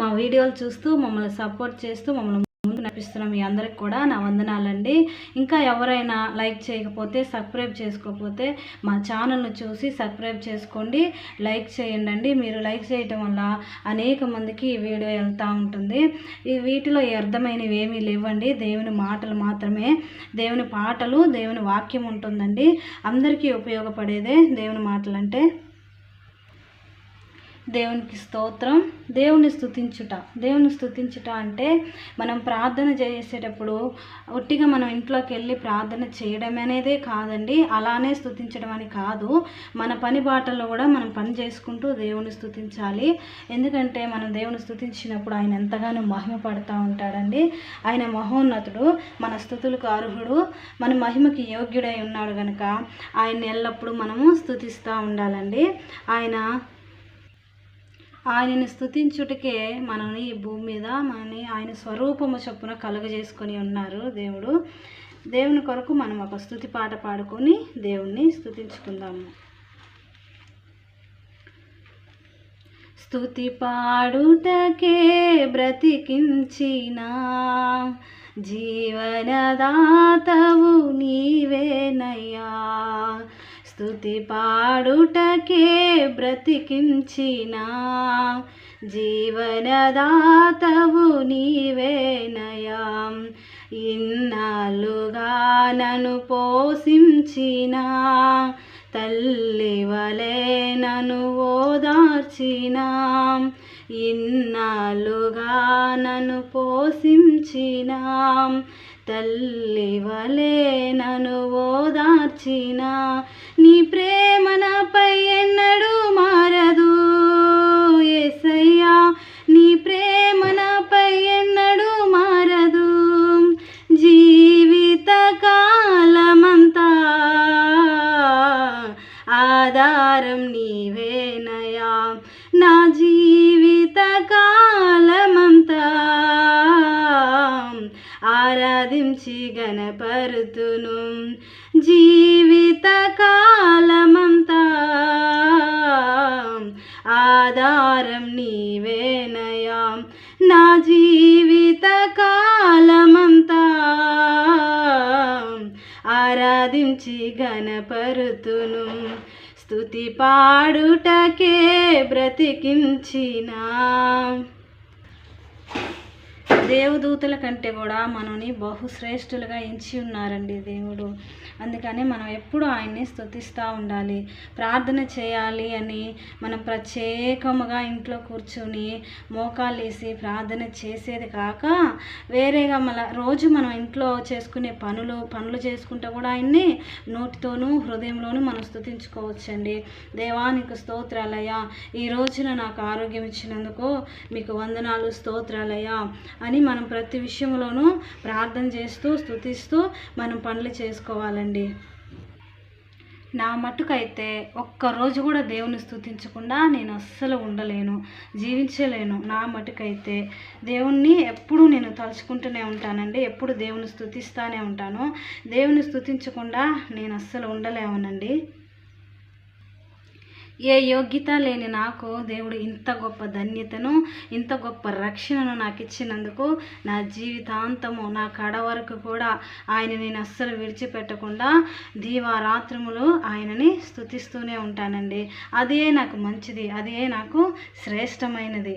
మా వీడియోలు చూస్తూ మమ్మల్ని సపోర్ట్ చేస్తూ మమ్మల్ని ముందు నడిపిస్తున్న మీ అందరికి కూడా నా వందనాలండి. ఇంకా ఎవరైనా లైక్ చేయకపోతే సబ్స్క్రైబ్ చేసుకోకపోతే మా ఛానల్ను చూసి సబ్స్క్రైబ్ చేసుకోండి. లైక్ చేయండి మీరు లైక్ చేయటం వల్ల అనేక మందికి ఈ వీడియో వెళ్తూ ఉంటుంది. ఈ వీటిలో అర్థమైనవి ఏమీ లేవండి. దేవుని మాటలు మాత్రమే. దేవుని పాటలు దేవుని వాక్యం ఉంటుందండి. అందరికీ ఉపయోగపడేదే దేవుని మాటలు అంటే దేవునికి స్తోత్రం. దేవుని స్థుతించుట దేవుని స్థుతించుట అంటే మనం ప్రార్థన చేసేటప్పుడు ఒట్టిగా మనం ఇంట్లోకి వెళ్ళి ప్రార్థన చేయడం అనేదే కాదండి. అలానే స్థుతించడం అని కాదు. మన పని బాటల్లో కూడా మనం పని చేసుకుంటూ దేవుని స్థుతించాలి ఎందుకంటే మనం దేవుని స్థుతించినప్పుడు ఆయన ఎంతగానో మహిమపడుతూ ఉంటాడండి. ఆయన మహోన్నతుడు మన స్థుతులకు అర్హుడు మన మహిమకి యోగ్యుడై ఉన్నాడు కనుక ఆయన ఎల్లప్పుడూ మనము స్తుతిస్తూ ఉండాలండి. ఆయన ఆయనని స్థుతించుటకే మనని ఈ భూమి మీద మనని ఆయన స్వరూపము చొప్పున కలుగజేసుకొని ఉన్నారు దేవుడు. దేవుని కొరకు మనం ఒక స్థుతి పాట పాడుకొని దేవుణ్ణి స్థుతించుకుందాము స్థుతి పాడుటకే బ్రతికించిన జీవనదాతవు నీవేనయ్యా. స్థుతి పాడుటకే బ్రతికించిన జీవనదాతవు నీవేనయా. ఇన్నాళ్ళుగా నన్ను పోషించిన తల్లి వలే నన్ను ఓదార్చిన. ఇన్నాళ్ళుగా నన్ను పోషించిన. తల్లి వలే నన్ను ఓదార్చిన. నీ ప్రేమ ఆధారం నీవేనయా? నా జీవిత కాలమంతా ఆరాధించి గణపరుతును జీవిత కాలమంతా ఆధారం నీవేనయా? నా జీవిత కాలమంతా ఆరాధించి గణపరుతును స్తుతి పాడుటకే బ్రతికించినా. దేవదూతల కంటే కూడా మనని బహుశ్రేష్ఠులుగా ఎంచి ఉన్నారండి దేవుడు. అందుకని మనం ఎప్పుడు ఆయన్ని స్థుతిస్తూ ఉండాలి. ప్రార్థన చేయాలి అని మనం ప్రత్యేకముగా ఇంట్లో కూర్చొని మోకాలు వేసి ప్రార్థన చేసేది కాక వేరేగా మన రోజు మనం ఇంట్లో చేసుకునే పనులు పనులు చేసుకుంటే కూడా ఆయన్ని నోటితోనూ హృదయంలోనూ మనం స్థుతించుకోవచ్చండి దేవానికి స్తోత్రాలయ్యా. ఈ రోజున నాకు ఆరోగ్యం ఇచ్చినందుకు మీకు వందనాలు స్తోత్రాలయ అని మనం ప్రతి విషయంలోనూ ప్రార్థన చేస్తూ స్థుతిస్తూ మనం పనులు చేసుకోవాలండి. నా మట్టుకైతే ఒక్కరోజు కూడా దేవుని స్థుతించకుండా నేను అస్సలు ఉండలేను జీవించలేను. నా మటుకైతే దేవుణ్ణి ఎప్పుడు నేను తలుచుకుంటూనే ఉంటానండి ఎప్పుడు దేవుని స్తుతిస్తానే ఉంటాను. దేవుని స్థుతించకుండా నేను అస్సలు ఉండలేమనండి. ఏ యోగ్యత లేని నాకు దేవుడు ఇంత గొప్ప ధన్యతను ఇంత గొప్ప రక్షణను నాకు ఇచ్చినందుకు నా జీవితాంతము నా కడ వరకు కూడా ఆయన నేను అస్సలు విడిచిపెట్టకుండా దీవారాత్రములు ఆయనని స్తుతిస్తూనే ఉంటానండి. అదే నాకు మంచిది అదే నాకు శ్రేష్టమైనది.